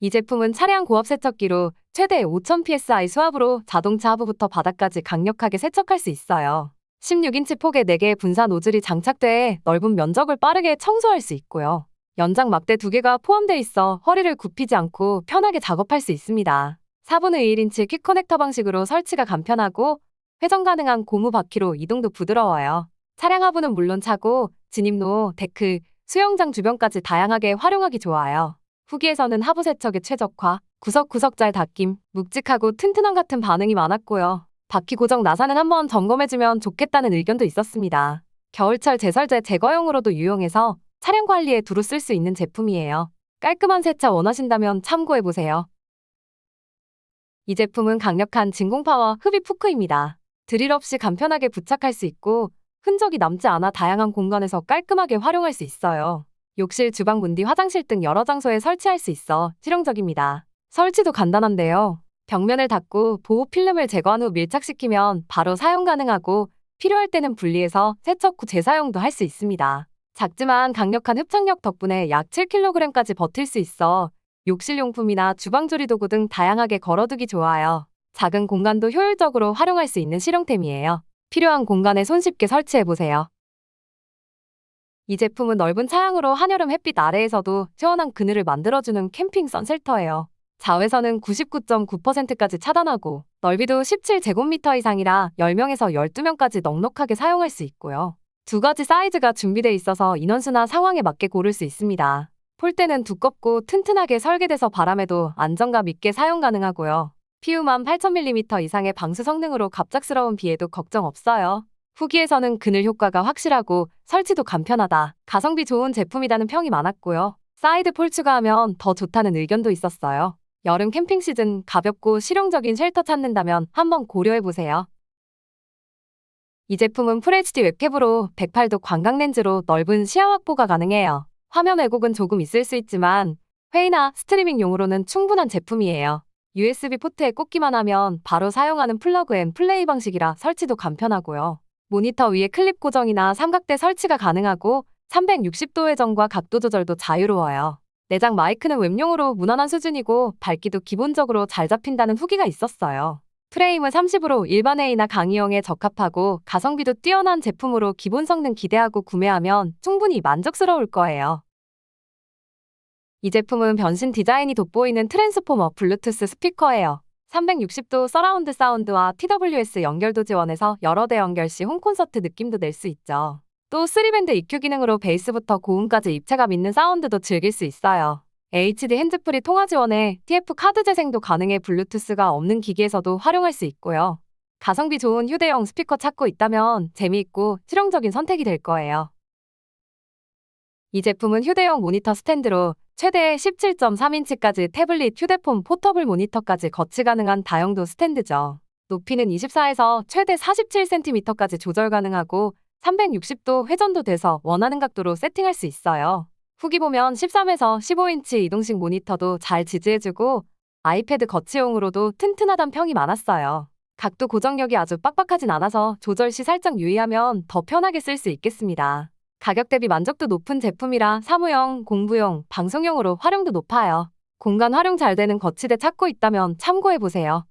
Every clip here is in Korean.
이 제품은 차량 고압 세척기로 최대 5000psi 수압으로 자동차 하부부터 바닥까지 강력하게 세척할 수 있어요. 16인치 폭의 4개의 분사 노즐이 장착돼 넓은 면적을 빠르게 청소할 수 있고요. 연장 막대 2개가 포함돼 있어 허리를 굽히지 않고 편하게 작업할 수 있습니다. 4분의 1인치 퀵 커넥터 방식으로 설치가 간편하고 회전 가능한 고무 바퀴로 이동도 부드러워요. 차량 하부는 물론 차고 진입로, 데크, 수영장 주변까지 다양하게 활용하기 좋아요. 후기에서는 하부 세척의 최적화, 구석구석 잘 닦임, 묵직하고 튼튼함 같은 반응이 많았고요. 바퀴 고정 나사는 한번 점검해주면 좋겠다는 의견도 있었습니다. 겨울철 제설제 제거용으로도 유용해서 차량 관리에 두루 쓸 수 있는 제품이에요. 깔끔한 세차 원하신다면 참고해보세요. 이 제품은 강력한 진공파워 흡입 후크입니다. 드릴 없이 간편하게 부착할 수 있고 흔적이 남지 않아 다양한 공간에서 깔끔하게 활용할 수 있어요. 욕실, 주방, 문뒤, 화장실 등 여러 장소에 설치할 수 있어 실용적입니다. 설치도 간단한데요. 벽면을 닫고 보호 필름을 제거한 후 밀착시키면 바로 사용 가능하고 필요할 때는 분리해서 세척 후 재사용도 할 수 있습니다. 작지만 강력한 흡착력 덕분에 약 7kg까지 버틸 수 있어 욕실용품이나 주방조리 도구 등 다양하게 걸어두기 좋아요. 작은 공간도 효율적으로 활용할 수 있는 실용템이에요. 필요한 공간에 손쉽게 설치해보세요. 이 제품은 넓은 차량으로 한여름 햇빛 아래에서도 시원한 그늘을 만들어주는 캠핑 선셀터예요. 자외선은 99.9%까지 차단하고 넓이도 17제곱미터 이상이라 10명에서 12명까지 넉넉하게 사용할 수 있고요. 두 가지 사이즈가 준비돼 있어서 인원수나 상황에 맞게 고를 수 있습니다. 폴대는 두껍고 튼튼하게 설계돼서 바람에도 안정감 있게 사용 가능하고요. 피우만 8000mm 이상의 방수 성능으로 갑작스러운 비에도 걱정 없어요. 후기에서는 그늘 효과가 확실하고 설치도 간편하다, 가성비 좋은 제품이라는 평이 많았고요. 사이드 폴 추가하면 더 좋다는 의견도 있었어요. 여름 캠핑 시즌 가볍고 실용적인 쉘터 찾는다면 한번 고려해보세요. 이 제품은 FHD 웹캡으로 108도 광각 렌즈로 넓은 시야 확보가 가능해요. 화면 왜곡은 조금 있을 수 있지만 회의나 스트리밍용으로는 충분한 제품이에요. USB 포트에 꽂기만 하면 바로 사용하는 플러그 앤 플레이 방식이라 설치도 간편하고요. 모니터 위에 클립 고정이나 삼각대 설치가 가능하고 360도 회전과 각도 조절도 자유로워요. 내장 마이크는 웹용으로 무난한 수준이고 밝기도 기본적으로 잘 잡힌다는 후기가 있었어요. 프레임은 30으로 일반 A나 강의용에 적합하고 가성비도 뛰어난 제품으로 기본 성능 기대하고 구매하면 충분히 만족스러울 거예요. 이 제품은 변신 디자인이 돋보이는 트랜스포머 블루투스 스피커예요. 360도 서라운드 사운드와 TWS 연결도 지원해서 여러 대 연결 시 홈콘서트 느낌도 낼 수 있죠. 또 3밴드 EQ 기능으로 베이스부터 고음까지 입체감 있는 사운드도 즐길 수 있어요. HD 핸즈프리 통화 지원에 TF 카드 재생도 가능해 블루투스가 없는 기기에서도 활용할 수 있고요. 가성비 좋은 휴대용 스피커 찾고 있다면 재미있고 실용적인 선택이 될 거예요. 이 제품은 휴대용 모니터 스탠드로 최대 17.3인치까지 태블릿, 휴대폰, 포터블 모니터까지 거치 가능한 다용도 스탠드죠. 높이는 24에서 최대 47cm까지 조절 가능하고 360도 회전도 돼서 원하는 각도로 세팅할 수 있어요. 후기 보면 13에서 15인치 이동식 모니터도 잘 지지해주고 아이패드 거치용으로도 튼튼하단 평이 많았어요. 각도 고정력이 아주 빡빡하진 않아서 조절 시 살짝 유의하면 더 편하게 쓸 수 있겠습니다. 가격 대비 만족도 높은 제품이라 사무용, 공부용, 방송용으로 활용도 높아요. 공간 활용 잘 되는 거치대 찾고 있다면 참고해보세요.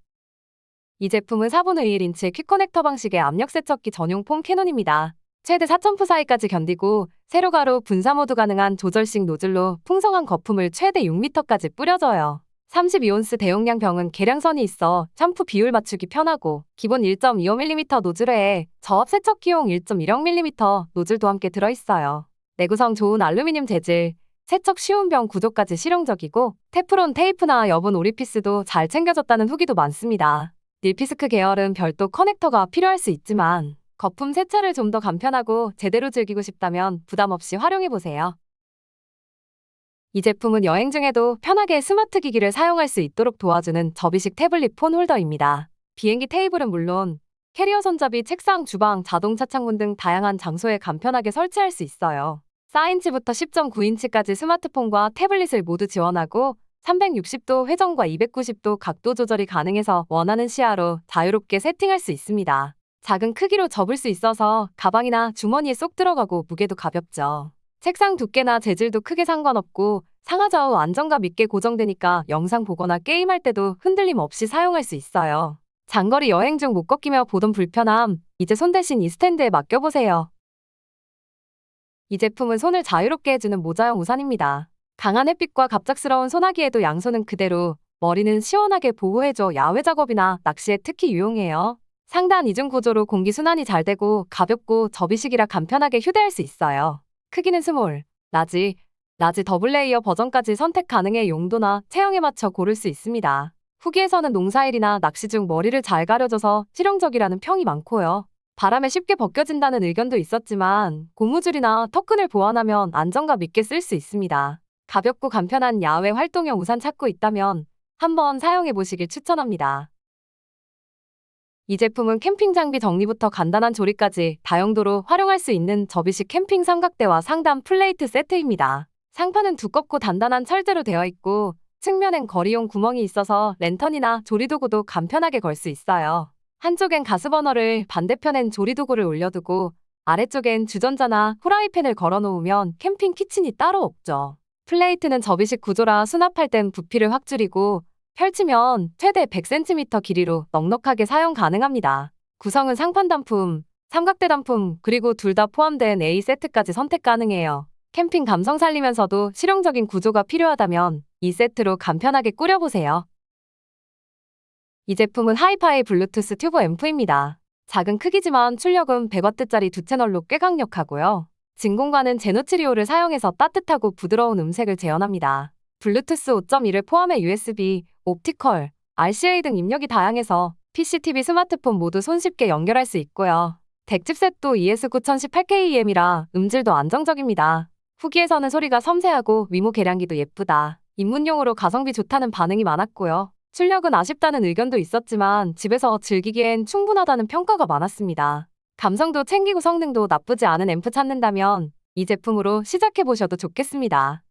이 제품은 4분의 1인치 퀵 커넥터 방식의 압력 세척기 전용 폼 캐논입니다. 최대 4,000프 사이까지 견디고 세로가로 분사 모드 가능한 조절식 노즐로 풍성한 거품을 최대 6m까지 뿌려줘요. 32온스 대용량 병은 계량선이 있어 샴푸 비율 맞추기 편하고 기본 1.25mm 노즐에 저압 세척기용 1.16mm 노즐도 함께 들어있어요. 내구성 좋은 알루미늄 재질, 세척 쉬운 병 구조까지 실용적이고 테프론 테이프나 여분 오리피스도 잘 챙겨졌다는 후기도 많습니다. 닐피스크 계열은 별도 커넥터가 필요할 수 있지만 거품 세차를 좀 더 간편하고 제대로 즐기고 싶다면 부담 없이 활용해보세요. 이 제품은 여행 중에도 편하게 스마트 기기를 사용할 수 있도록 도와주는 접이식 태블릿 폰 홀더입니다. 비행기 테이블은 물론 캐리어 손잡이, 책상, 주방, 자동차 창문 등 다양한 장소에 간편하게 설치할 수 있어요. 4인치부터 10.9인치까지 스마트폰과 태블릿을 모두 지원하고 360도 회전과 290도 각도 조절이 가능해서 원하는 시야로 자유롭게 세팅할 수 있습니다. 작은 크기로 접을 수 있어서 가방이나 주머니에 쏙 들어가고 무게도 가볍죠. 책상 두께나 재질도 크게 상관없고 상하좌우 안정감 있게 고정되니까 영상 보거나 게임할 때도 흔들림 없이 사용할 수 있어요. 장거리 여행 중못 걷기며 보던 불편함, 이제 손 대신 이 스탠드에 맡겨보세요. 이 제품은 손을 자유롭게 해주는 모자형 우산입니다. 강한 햇빛과 갑작스러운 소나기에도 양손은 그대로, 머리는 시원하게 보호해줘 야외 작업이나 낚시에 특히 유용해요. 상단 이중 구조로 공기 순환이 잘 되고 가볍고 접이식이라 간편하게 휴대할 수 있어요. 크기는 스몰, 라지, 라지 더블 레이어 버전까지 선택 가능해 용도나 체형에 맞춰 고를 수 있습니다. 후기에서는 농사일이나 낚시 중 머리를 잘 가려줘서 실용적이라는 평이 많고요. 바람에 쉽게 벗겨진다는 의견도 있었지만 고무줄이나 턱끈을 보완하면 안정감 있게 쓸 수 있습니다. 가볍고 간편한 야외 활동용 우산 찾고 있다면 한번 사용해 보시길 추천합니다. 이 제품은 캠핑 장비 정리부터 간단한 조리까지 다용도로 활용할 수 있는 접이식 캠핑 삼각대와 상단 플레이트 세트입니다. 상판은 두껍고 단단한 철제로 되어 있고 측면엔 거리용 구멍이 있어서 랜턴이나 조리도구도 간편하게 걸 수 있어요. 한쪽엔 가스버너를 반대편엔 조리도구를 올려두고 아래쪽엔 주전자나 후라이팬을 걸어놓으면 캠핑 키친이 따로 없죠. 플레이트는 접이식 구조라 수납할 땐 부피를 확 줄이고 펼치면 최대 100cm 길이로 넉넉하게 사용 가능합니다. 구성은 상판 단품, 삼각대 단품, 그리고 둘 다 포함된 A 세트까지 선택 가능해요. 캠핑 감성 살리면서도 실용적인 구조가 필요하다면 이 세트로 간편하게 꾸려보세요. 이 제품은 하이파이 블루투스 튜브 앰프입니다. 작은 크기지만 출력은 100W짜리 두 채널로 꽤 강력하고요. 진공관은 제노트리오를 사용해서 따뜻하고 부드러운 음색을 재현합니다. 블루투스 5.1을 포함해 USB, 옵티컬, RCA 등 입력이 다양해서 PC, TV, 스마트폰 모두 손쉽게 연결할 수 있고요. 덱 칩셋도 ES9018KEM이라 음질도 안정적입니다. 후기에서는 소리가 섬세하고 위모 계량기도 예쁘다. 입문용으로 가성비 좋다는 반응이 많았고요. 출력은 아쉽다는 의견도 있었지만 집에서 즐기기엔 충분하다는 평가가 많았습니다. 감성도 챙기고 성능도 나쁘지 않은 앰프 찾는다면 이 제품으로 시작해보셔도 좋겠습니다.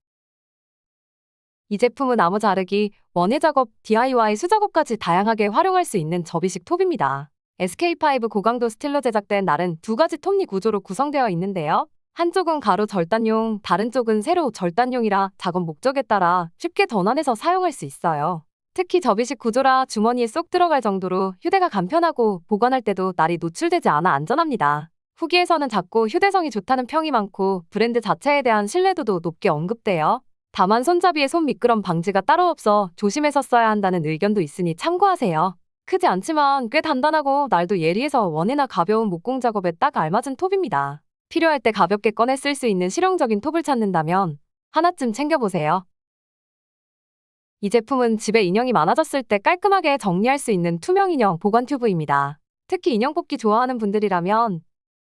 이 제품은 나무 자르기, 원예 작업, DIY 수작업까지 다양하게 활용할 수 있는 접이식 톱입니다. SK5 고강도 스틸로 제작된 날은 두 가지 톱니 구조로 구성되어 있는데요. 한쪽은 가로 절단용, 다른 쪽은 세로 절단용이라 작업 목적에 따라 쉽게 전환해서 사용할 수 있어요. 특히 접이식 구조라 주머니에 쏙 들어갈 정도로 휴대가 간편하고 보관할 때도 날이 노출되지 않아 안전합니다. 후기에서는 작고 휴대성이 좋다는 평이 많고 브랜드 자체에 대한 신뢰도도 높게 언급돼요. 다만 손잡이에 손 미끄럼 방지가 따로 없어 조심해서 써야 한다는 의견도 있으니 참고하세요. 크지 않지만 꽤 단단하고 날도 예리해서 원해나 가벼운 목공 작업에 딱 알맞은 톱입니다. 필요할 때 가볍게 꺼내 쓸 수 있는 실용적인 톱을 찾는다면 하나쯤 챙겨보세요. 이 제품은 집에 인형이 많아졌을 때 깔끔하게 정리할 수 있는 투명 인형 보관 튜브입니다. 특히 인형 뽑기 좋아하는 분들이라면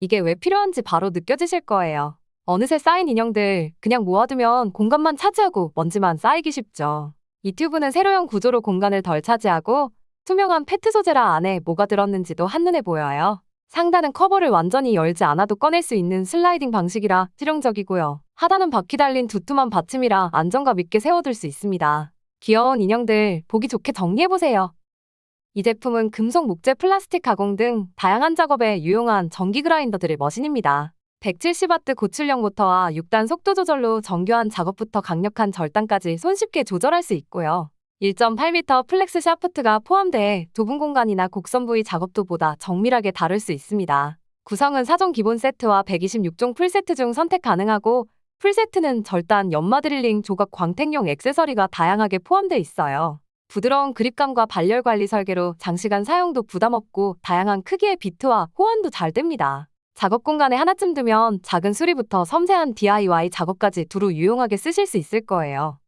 이게 왜 필요한지 바로 느껴지실 거예요. 어느새 쌓인 인형들 그냥 모아두면 공간만 차지하고 먼지만 쌓이기 쉽죠. 이 튜브는 세로형 구조로 공간을 덜 차지하고 투명한 페트 소재라 안에 뭐가 들었는지도 한눈에 보여요. 상단은 커버를 완전히 열지 않아도 꺼낼 수 있는 슬라이딩 방식이라 실용적이고요. 하단은 바퀴 달린 두툼한 받침이라 안정감 있게 세워둘 수 있습니다. 귀여운 인형들 보기 좋게 정리해보세요. 이 제품은 금속, 목재, 플라스틱 가공 등 다양한 작업에 유용한 전기 그라인더들의 머신입니다. 170W 고출력 모터와 6단 속도 조절로 정교한 작업부터 강력한 절단까지 손쉽게 조절할 수 있고요. 1.8m 플렉스 샤프트가 포함돼 좁은 공간이나 곡선 부위 작업도보다 정밀하게 다룰 수 있습니다. 구성은 4종 기본 세트와 126종 풀세트 중 선택 가능하고 풀세트는 절단, 연마 드릴링, 조각, 광택용 액세서리가 다양하게 포함되어 있어요. 부드러운 그립감과 발열 관리 설계로 장시간 사용도 부담 없고 다양한 크기의 비트와 호환도 잘 됩니다. 작업 공간에 하나쯤 두면 작은 수리부터 섬세한 DIY 작업까지 두루 유용하게 쓰실 수 있을 거예요.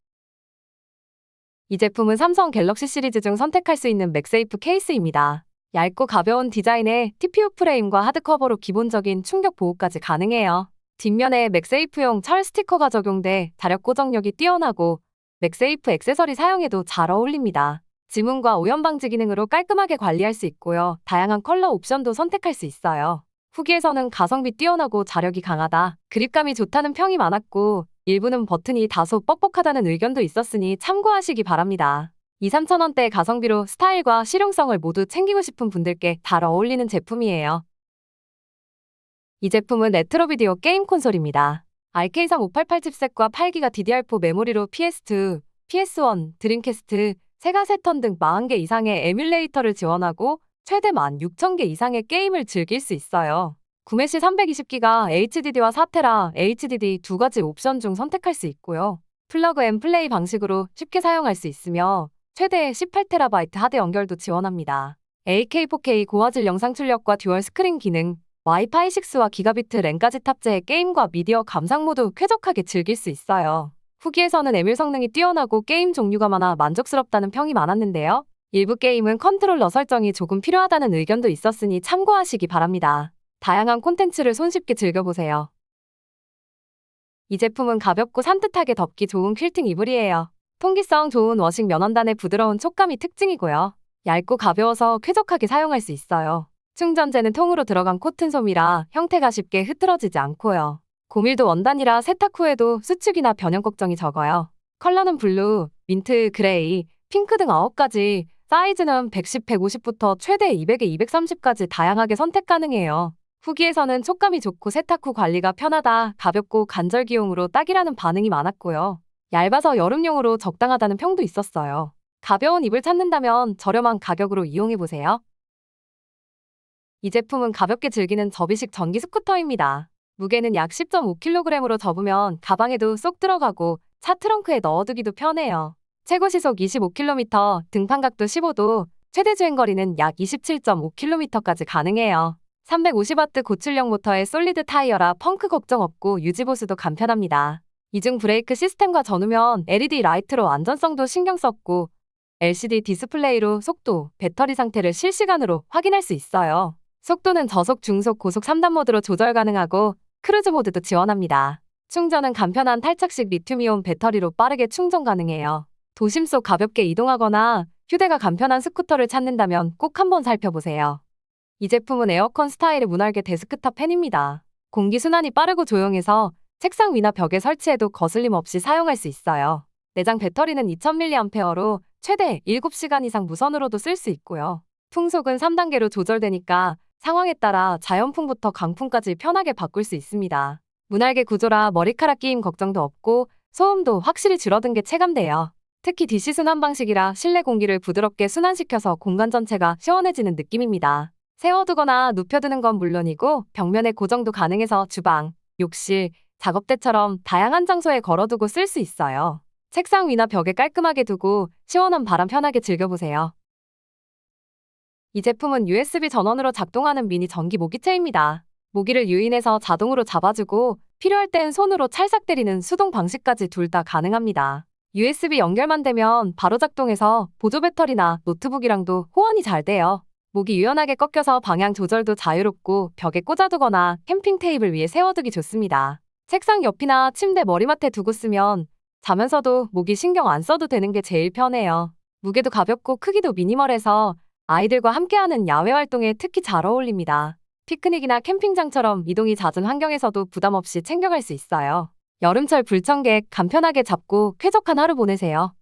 이 제품은 삼성 갤럭시 시리즈 중 선택할 수 있는 맥세이프 케이스입니다. 얇고 가벼운 디자인에 TPU 프레임과 하드커버로 기본적인 충격 보호까지 가능해요. 뒷면에 맥세이프용 철 스티커가 적용돼 자력 고정력이 뛰어나고 맥세이프 액세서리 사용에도 잘 어울립니다. 지문과 오염 방지 기능으로 깔끔하게 관리할 수 있고요. 다양한 컬러 옵션도 선택할 수 있어요. 후기에서는 가성비 뛰어나고 자력이 강하다, 그립감이 좋다는 평이 많았고 일부는 버튼이 다소 뻑뻑하다는 의견도 있었으니 참고하시기 바랍니다. 2, 3천원대 가성비로 스타일과 실용성을 모두 챙기고 싶은 분들께 잘 어울리는 제품이에요. 이 제품은 레트로 비디오 게임 콘솔입니다. RK3588 칩셋과 8기가 DDR4 메모리로 PS2, PS1, 드림캐스트, 세가 세턴 등 40개 이상의 에뮬레이터를 지원하고 최대 16,000개 이상의 게임을 즐길 수 있어요. 구매 시 320기가 HDD와 4테라, HDD 두 가지 옵션 중 선택할 수 있고요. 플러그 앤 플레이 방식으로 쉽게 사용할 수 있으며 최대 18TB 하드 연결도 지원합니다. AK 4K 고화질 영상 출력과 듀얼 스크린 기능, 와이파이 6와 기가비트 랜까지 탑재해 게임과 미디어 감상 모두 쾌적하게 즐길 수 있어요. 후기에서는 에뮬 성능이 뛰어나고 게임 종류가 많아 만족스럽다는 평이 많았는데요. 일부 게임은 컨트롤러 설정이 조금 필요하다는 의견도 있었으니 참고하시기 바랍니다. 다양한 콘텐츠를 손쉽게 즐겨보세요. 이 제품은 가볍고 산뜻하게 덮기 좋은 퀼팅 이불이에요. 통기성 좋은 워싱 면원단의 부드러운 촉감이 특징이고요. 얇고 가벼워서 쾌적하게 사용할 수 있어요. 충전재는 통으로 들어간 코튼 솜이라 형태가 쉽게 흐트러지지 않고요. 고밀도 원단이라 세탁 후에도 수축이나 변형 걱정이 적어요. 컬러는 블루, 민트, 그레이, 핑크 등 9가지, 사이즈는 110, 150부터 최대 200에 230까지 다양하게 선택 가능해요. 후기에서는 촉감이 좋고 세탁 후 관리가 편하다, 가볍고 간절기용으로 딱이라는 반응이 많았고요. 얇아서 여름용으로 적당하다는 평도 있었어요. 가벼운 입을 찾는다면 저렴한 가격으로 이용해보세요. 이 제품은 가볍게 즐기는 접이식 전기 스쿠터입니다. 무게는 약 10.5kg으로 접으면 가방에도 쏙 들어가고 차 트렁크에 넣어두기도 편해요. 최고 시속 25km, 등판 각도 15도, 최대 주행거리는 약 27.5km까지 가능해요. 350W 고출력 모터의 솔리드 타이어라 펑크 걱정 없고 유지보수도 간편합니다. 이중 브레이크 시스템과 전후면 LED 라이트로 안전성도 신경 썼고 LCD 디스플레이로 속도, 배터리 상태를 실시간으로 확인할 수 있어요. 속도는 저속, 중속, 고속 3단 모드로 조절 가능하고 크루즈 모드도 지원합니다. 충전은 간편한 탈착식 리튬이온 배터리로 빠르게 충전 가능해요. 도심 속 가볍게 이동하거나 휴대가 간편한 스쿠터를 찾는다면 꼭 한번 살펴보세요. 이 제품은 에어컨 스타일의 문알개 데스크탑 팬입니다. 공기순환이 빠르고 조용해서 책상 위나 벽에 설치해도 거슬림 없이 사용할 수 있어요. 내장 배터리는 2000mAh로 최대 7시간 이상 무선으로도 쓸 수 있고요. 풍속은 3단계로 조절되니까 상황에 따라 자연풍부터 강풍까지 편하게 바꿀 수 있습니다. 문알개 구조라 머리카락 끼임 걱정도 없고 소음도 확실히 줄어든 게 체감돼요. 특히 DC 순환 방식이라 실내 공기를 부드럽게 순환시켜서 공간 전체가 시원해지는 느낌입니다. 세워두거나 눕혀두는 건 물론이고 벽면에 고정도 가능해서 주방, 욕실, 작업대처럼 다양한 장소에 걸어두고 쓸 수 있어요. 책상 위나 벽에 깔끔하게 두고 시원한 바람 편하게 즐겨보세요. 이 제품은 USB 전원으로 작동하는 미니 전기 모기채입니다. 모기를 유인해서 자동으로 잡아주고 필요할 땐 손으로 찰싹 때리는 수동 방식까지 둘 다 가능합니다. USB 연결만 되면 바로 작동해서 보조 배터리나 노트북이랑도 호환이 잘 돼요. 목이 유연하게 꺾여서 방향 조절도 자유롭고 벽에 꽂아두거나 캠핑 테이블 위에 세워두기 좋습니다. 책상 옆이나 침대 머리맡에 두고 쓰면 자면서도 목이 신경 안 써도 되는 게 제일 편해요. 무게도 가볍고 크기도 미니멀해서 아이들과 함께하는 야외 활동에 특히 잘 어울립니다. 피크닉이나 캠핑장처럼 이동이 잦은 환경에서도 부담 없이 챙겨갈 수 있어요. 여름철 불청객 간편하게 잡고 쾌적한 하루 보내세요.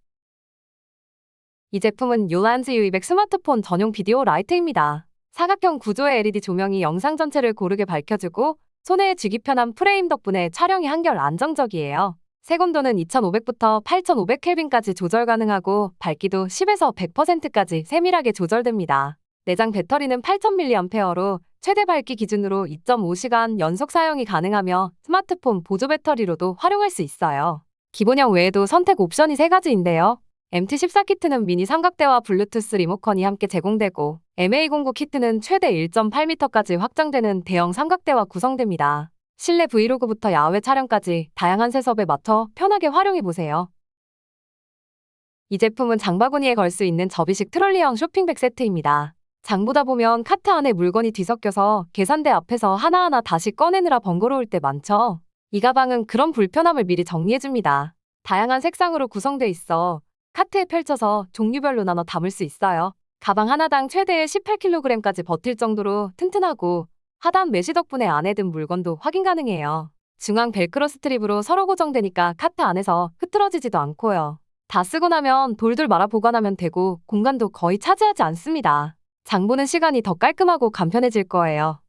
이 제품은 요란즈 U200 스마트폰 전용 비디오 라이트입니다. 사각형 구조의 LED 조명이 영상 전체를 고르게 밝혀주고 손에 쥐기 편한 프레임 덕분에 촬영이 한결 안정적이에요. 색온도는 2500부터 8500켈빈까지 조절 가능하고 밝기도 10에서 100%까지 세밀하게 조절됩니다. 내장 배터리는 8000mAh로 최대 밝기 기준으로 2.5시간 연속 사용이 가능하며 스마트폰 보조 배터리로도 활용할 수 있어요. 기본형 외에도 선택 옵션이 3가지인데요. MT14 키트는 미니 삼각대와 블루투스 리모컨이 함께 제공되고 MA09 키트는 최대 1.8m까지 확장되는 대형 삼각대와 구성됩니다. 실내 브이로그부터 야외 촬영까지 다양한 세섭에 맞춰 편하게 활용해보세요. 이 제품은 장바구니에 걸 수 있는 접이식 트롤리형 쇼핑백 세트입니다. 장보다 보면 카트 안에 물건이 뒤섞여서 계산대 앞에서 하나하나 다시 꺼내느라 번거로울 때 많죠. 이 가방은 그런 불편함을 미리 정리해줍니다. 다양한 색상으로 구성돼 있어 카트에 펼쳐서 종류별로 나눠 담을 수 있어요. 가방 하나당 최대 18kg까지 버틸 정도로 튼튼하고 하단 메시 덕분에 안에 든 물건도 확인 가능해요. 중앙 벨크로 스트립으로 서로 고정되니까 카트 안에서 흐트러지지도 않고요. 다 쓰고 나면 돌돌 말아 보관하면 되고 공간도 거의 차지하지 않습니다. 장 보는 시간이 더 깔끔하고 간편해질 거예요.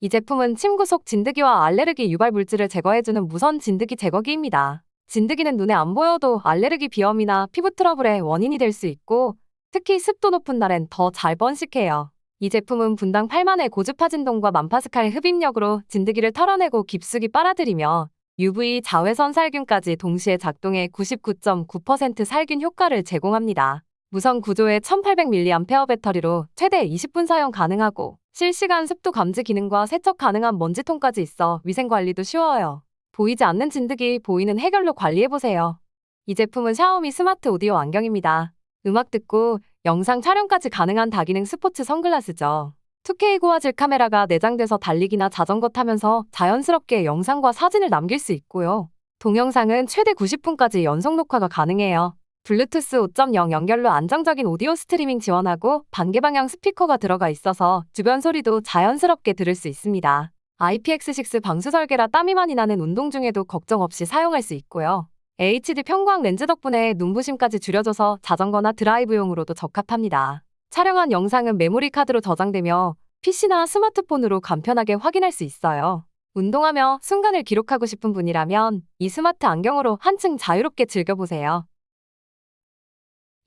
이 제품은 침구 속 진드기와 알레르기 유발 물질을 제거해주는 무선 진드기 제거기입니다. 진드기는 눈에 안 보여도 알레르기 비염이나 피부 트러블의 원인이 될 수 있고 특히 습도 높은 날엔 더 잘 번식해요. 이 제품은 분당 8만의 고주파 진동과 만파스칼 흡입력으로 진드기를 털어내고 깊숙이 빨아들이며 UV 자외선 살균까지 동시에 작동해 99.9% 살균 효과를 제공합니다. 무선 구조의 1800mAh 배터리로 최대 20분 사용 가능하고 실시간 습도 감지 기능과 세척 가능한 먼지통까지 있어 위생 관리도 쉬워요. 보이지 않는 진드기 보이는 해결로 관리해보세요. 이 제품은 샤오미 스마트 오디오 안경입니다. 음악 듣고 영상 촬영까지 가능한 다기능 스포츠 선글라스죠. 2K 고화질 카메라가 내장돼서 달리기나 자전거 타면서 자연스럽게 영상과 사진을 남길 수 있고요. 동영상은 최대 90분까지 연속 녹화가 가능해요. 블루투스 5.0 연결로 안정적인 오디오 스트리밍 지원하고 반개 방향 스피커가 들어가 있어서 주변 소리도 자연스럽게 들을 수 있습니다. IPX6 방수 설계라 땀이 많이 나는 운동 중에도 걱정 없이 사용할 수 있고요. HD 평광 렌즈 덕분에 눈부심까지 줄여줘서 자전거나 드라이브용으로도 적합합니다. 촬영한 영상은 메모리 카드로 저장되며 PC나 스마트폰으로 간편하게 확인할 수 있어요. 운동하며 순간을 기록하고 싶은 분이라면 이 스마트 안경으로 한층 자유롭게 즐겨보세요.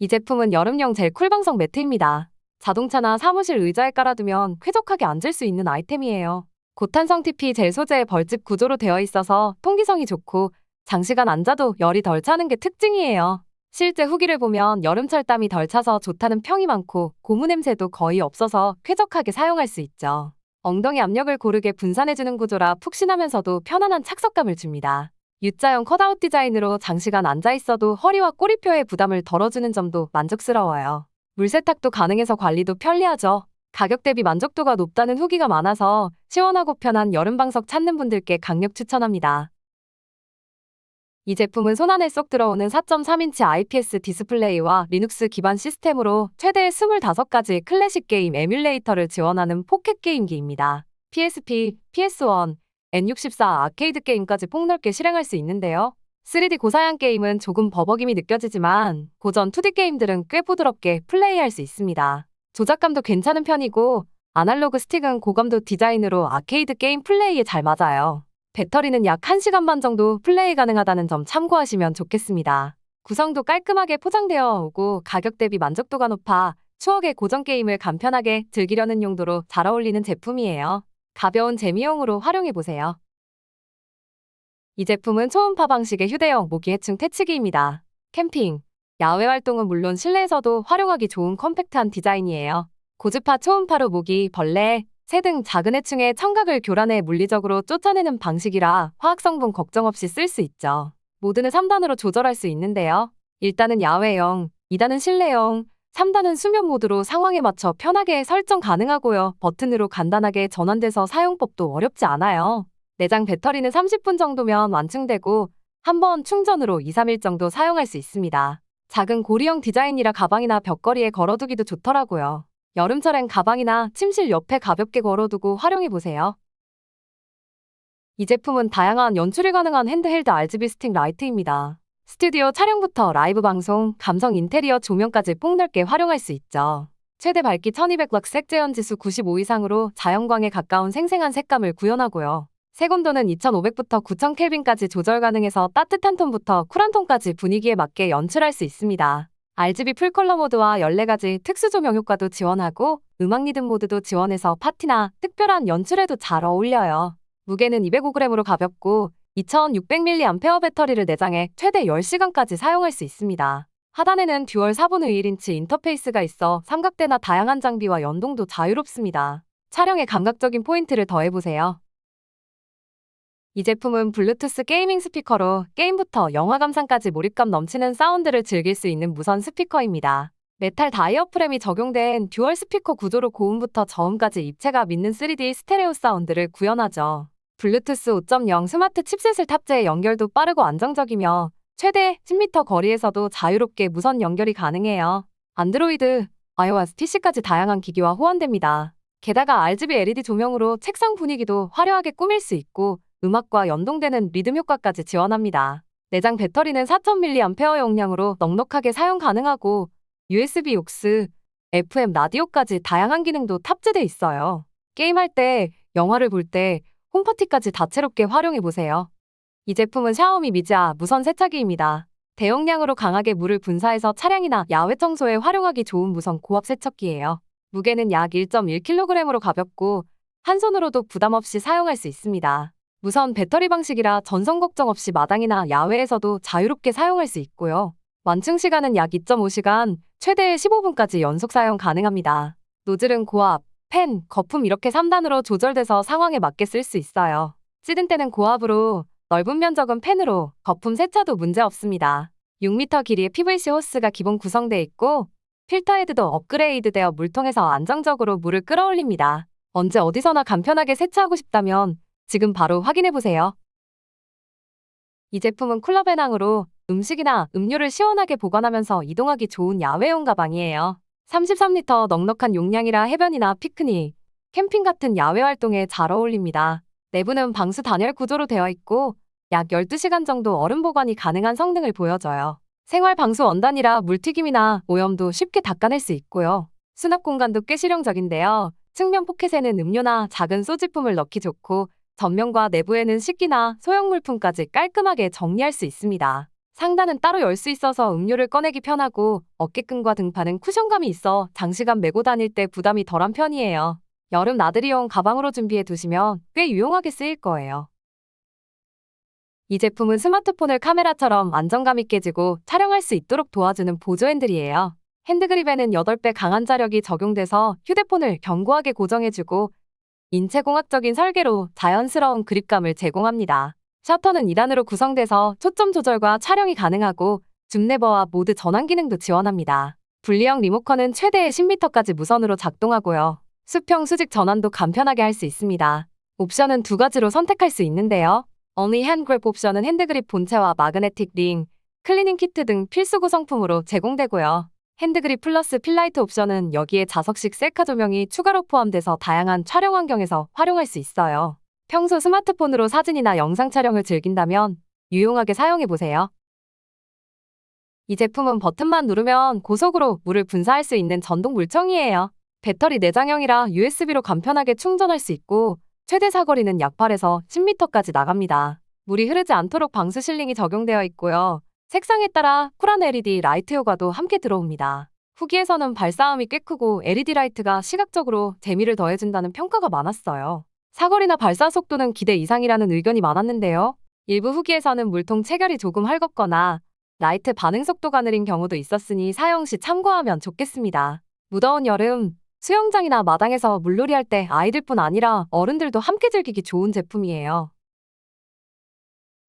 이 제품은 여름용 젤 쿨방석 매트입니다. 자동차나 사무실 의자에 깔아두면 쾌적하게 앉을 수 있는 아이템이에요. 고탄성 TP 젤 소재의 벌집 구조로 되어 있어서 통기성이 좋고 장시간 앉아도 열이 덜 차는 게 특징이에요. 실제 후기를 보면 여름철 땀이 덜 차서 좋다는 평이 많고 고무 냄새도 거의 없어서 쾌적하게 사용할 수 있죠. 엉덩이 압력을 고르게 분산해주는 구조라 푹신하면서도 편안한 착석감을 줍니다. U자형 컷아웃 디자인으로 장시간 앉아있어도 허리와 꼬리뼈의 부담을 덜어주는 점도 만족스러워요. 물세탁도 가능해서 관리도 편리하죠. 가격 대비 만족도가 높다는 후기가 많아서 시원하고 편한 여름 방석 찾는 분들께 강력 추천합니다. 이 제품은 손안에 쏙 들어오는 4.3인치 IPS 디스플레이와 리눅스 기반 시스템으로 최대 25가지 클래식 게임 에뮬레이터를 지원하는 포켓 게임기입니다. PSP, PS1, N64 아케이드 게임까지 폭넓게 실행할 수 있는데요. 3D 고사양 게임은 조금 버벅임이 느껴지지만 고전 2D 게임들은 꽤 부드럽게 플레이할 수 있습니다. 조작감도 괜찮은 편이고 아날로그 스틱은 고감도 디자인으로 아케이드 게임 플레이에 잘 맞아요. 배터리는 약 1시간 반 정도 플레이 가능하다는 점 참고하시면 좋겠습니다. 구성도 깔끔하게 포장되어 오고 가격 대비 만족도가 높아 추억의 고전 게임을 간편하게 즐기려는 용도로 잘 어울리는 제품이에요. 가벼운 재미용으로 활용해 보세요. 이 제품은 초음파 방식의 휴대용 모기 해충 퇴치기입니다. 캠핑, 야외 활동은 물론 실내에서도 활용하기 좋은 컴팩트한 디자인이에요. 고주파 초음파로 모기, 벌레, 새 등 작은 해충의 청각을 교란해 물리적으로 쫓아내는 방식이라 화학성분 걱정 없이 쓸 수 있죠. 모드는 3단으로 조절할 수 있는데요. 1단은 야외용, 2단은 실내용, 3단은 수면 모드로 상황에 맞춰 편하게 설정 가능하고요. 버튼으로 간단하게 전환돼서 사용법도 어렵지 않아요. 내장 배터리는 30분 정도면 완충되고 한 번 충전으로 2, 3일 정도 사용할 수 있습니다. 작은 고리형 디자인이라 가방이나 벽걸이에 걸어두기도 좋더라고요. 여름철엔 가방이나 침실 옆에 가볍게 걸어두고 활용해보세요. 이 제품은 다양한 연출이 가능한 핸드헬드 RGB 스틱 라이트입니다. 스튜디오 촬영부터 라이브 방송, 감성 인테리어 조명까지 폭넓게 활용할 수 있죠. 최대 밝기 1200락 색재현 지수 95 이상으로 자연광에 가까운 생생한 색감을 구현하고요. 색온도는 2500부터 9000 켈빈까지 조절 가능해서 따뜻한 톤부터 쿨한 톤까지 분위기에 맞게 연출할 수 있습니다. RGB 풀컬러 모드와 14가지 특수 조명 효과도 지원하고 음악 리듬 모드도 지원해서 파티나 특별한 연출에도 잘 어울려요. 무게는 205g으로 가볍고 2600mAh 배터리를 내장해 최대 10시간까지 사용할 수 있습니다. 하단에는 듀얼 4분의 1인치 인터페이스가 있어 삼각대나 다양한 장비와 연동도 자유롭습니다. 촬영에 감각적인 포인트를 더해보세요. 이 제품은 블루투스 게이밍 스피커로 게임부터 영화 감상까지 몰입감 넘치는 사운드를 즐길 수 있는 무선 스피커입니다. 메탈 다이어프램이 적용된 듀얼 스피커 구조로 고음부터 저음까지 입체가 믿는 3D 스테레오 사운드를 구현하죠. 블루투스 5.0 스마트 칩셋을 탑재해 연결도 빠르고 안정적이며 최대 10m 거리에서도 자유롭게 무선 연결이 가능해요. 안드로이드, iOS, PC까지 다양한 기기와 호환됩니다. 게다가 RGB LED 조명으로 책상 분위기도 화려하게 꾸밀 수 있고 음악과 연동되는 리듬 효과까지 지원합니다. 내장 배터리는 4000mAh 용량으로 넉넉하게 사용 가능하고 USB aux, FM 라디오까지 다양한 기능도 탑재돼 있어요. 게임할 때 영화를 볼 때 홈파티까지 다채롭게 활용해 보세요. 이 제품은 샤오미 미지아 무선 세차기입니다. 대용량으로 강하게 물을 분사해서 차량이나 야외 청소에 활용하기 좋은 무선 고압 세척기예요. 무게는 약 1.1kg으로 가볍고 한 손으로도 부담 없이 사용할 수 있습니다. 무선 배터리 방식이라 전선 걱정 없이 마당이나 야외에서도 자유롭게 사용할 수 있고요. 완충 시간은 약 2.5시간, 최대 15분까지 연속 사용 가능합니다. 노즐은 고압, 팬, 거품 이렇게 3단으로 조절돼서 상황에 맞게 쓸 수 있어요. 찌든 때는 고압으로, 넓은 면적은 팬으로, 거품 세차도 문제 없습니다. 6m 길이의 PVC 호스가 기본 구성돼 있고 필터 헤드도 업그레이드되어 물통에서 안정적으로 물을 끌어올립니다. 언제 어디서나 간편하게 세차하고 싶다면 지금 바로 확인해 보세요. 이 제품은 쿨러 배낭으로 음식이나 음료를 시원하게 보관하면서 이동하기 좋은 야외용 가방이에요. 33리터 넉넉한 용량이라 해변이나 피크닉, 캠핑 같은 야외 활동에 잘 어울립니다. 내부는 방수 단열 구조로 되어 있고 약 12시간 정도 얼음 보관이 가능한 성능을 보여줘요. 생활 방수 원단이라 물튀김이나 오염도 쉽게 닦아낼 수 있고요. 수납 공간도 꽤 실용적인데요. 측면 포켓에는 음료나 작은 소지품을 넣기 좋고 전면과 내부에는 식기나 소형 물품까지 깔끔하게 정리할 수 있습니다. 상단은 따로 열 수 있어서 음료를 꺼내기 편하고 어깨끈과 등판은 쿠션감이 있어 장시간 메고 다닐 때 부담이 덜한 편이에요. 여름 나들이용 가방으로 준비해 두시면 꽤 유용하게 쓰일 거예요. 이 제품은 스마트폰을 카메라처럼 안정감 있게 쥐고 촬영할 수 있도록 도와주는 보조 핸들이에요. 핸드그립에는 8배 강한 자력이 적용돼서 휴대폰을 견고하게 고정해주고 인체공학적인 설계로 자연스러운 그립감을 제공합니다. 셔터는 2단으로 구성돼서 초점 조절과 촬영이 가능하고 줌레버와 모드 전환 기능도 지원합니다. 분리형 리모컨은 최대 10m까지 무선으로 작동하고요. 수평 수직 전환도 간편하게 할 수 있습니다. 옵션은 두 가지로 선택할 수 있는데요. Only Hand Grip 옵션은 핸드그립 본체와 마그네틱 링, 클리닝 키트 등 필수 구성품으로 제공되고요. 핸드그립 플러스 필라이트 옵션은 여기에 자석식 셀카 조명이 추가로 포함돼서 다양한 촬영 환경에서 활용할 수 있어요. 평소 스마트폰으로 사진이나 영상 촬영을 즐긴다면 유용하게 사용해보세요. 이 제품은 버튼만 누르면 고속으로 물을 분사할 수 있는 전동 물청이에요. 배터리 내장형이라 USB로 간편하게 충전할 수 있고 최대 사거리는 약 8에서 10m까지 나갑니다. 물이 흐르지 않도록 방수 실링이 적용되어 있고요. 색상에 따라 쿨한 LED 라이트 효과도 함께 들어옵니다. 후기에서는 발사음이 꽤 크고 LED 라이트가 시각적으로 재미를 더해준다는 평가가 많았어요. 사거리나 발사 속도는 기대 이상이라는 의견이 많았는데요. 일부 후기에서는 물통 체결이 조금 헐겁거나 라이트 반응 속도가 느린 경우도 있었으니 사용 시 참고하면 좋겠습니다. 무더운 여름, 수영장이나 마당에서 물놀이 할 때 아이들뿐 아니라 어른들도 함께 즐기기 좋은 제품이에요.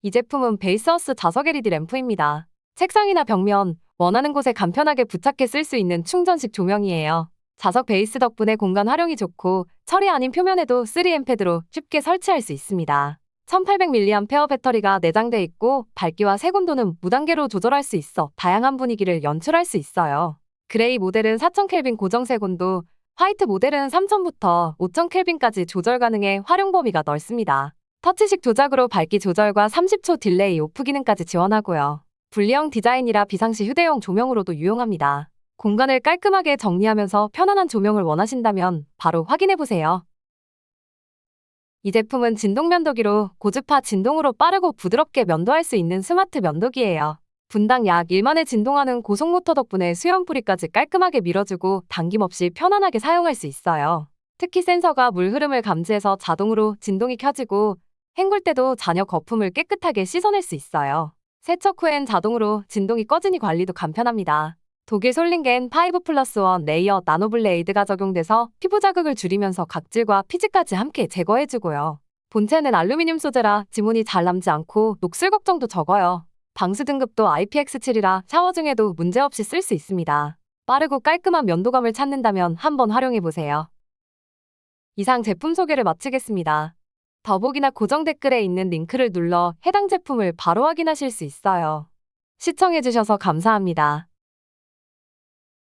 이 제품은 베이스하우스 자석 LED 램프입니다. 책상이나 벽면, 원하는 곳에 간편하게 부착해 쓸 수 있는 충전식 조명이에요. 자석 베이스 덕분에 공간 활용이 좋고 철이 아닌 표면에도 3M 패드로 쉽게 설치할 수 있습니다. 1800mAh 배터리가 내장돼 있고 밝기와 색온도는 무단계로 조절할 수 있어 다양한 분위기를 연출할 수 있어요. 그레이 모델은 4000켈빈 고정 색온도, 화이트 모델은 3000부터 5000켈빈까지 조절 가능해 활용 범위가 넓습니다. 터치식 조작으로 밝기 조절과 30초 딜레이 오프 기능까지 지원하고요. 분리형 디자인이라 비상시 휴대용 조명으로도 유용합니다. 공간을 깔끔하게 정리하면서 편안한 조명을 원하신다면 바로 확인해보세요. 이 제품은 진동 면도기로 고주파 진동으로 빠르고 부드럽게 면도할 수 있는 스마트 면도기예요. 분당 약 1만회 진동하는 고속 모터 덕분에 수염 뿌리까지 깔끔하게 밀어주고 당김없이 편안하게 사용할 수 있어요. 특히 센서가 물 흐름을 감지해서 자동으로 진동이 켜지고 헹굴 때도 잔여 거품을 깨끗하게 씻어낼 수 있어요. 세척 후엔 자동으로 진동이 꺼지니 관리도 간편합니다. 독일 솔링겐 5 플러스 1 레이어 나노블레이드가 적용돼서 피부 자극을 줄이면서 각질과 피지까지 함께 제거해주고요. 본체는 알루미늄 소재라 지문이 잘 남지 않고 녹슬 걱정도 적어요. 방수 등급도 IPX7이라 샤워 중에도 문제없이 쓸 수 있습니다. 빠르고 깔끔한 면도감을 찾는다면 한번 활용해보세요. 이상 제품 소개를 마치겠습니다. 더보기나 고정 댓글에 있는 링크를 눌러 해당 제품을 바로 확인하실 수 있어요. 시청해주셔서 감사합니다.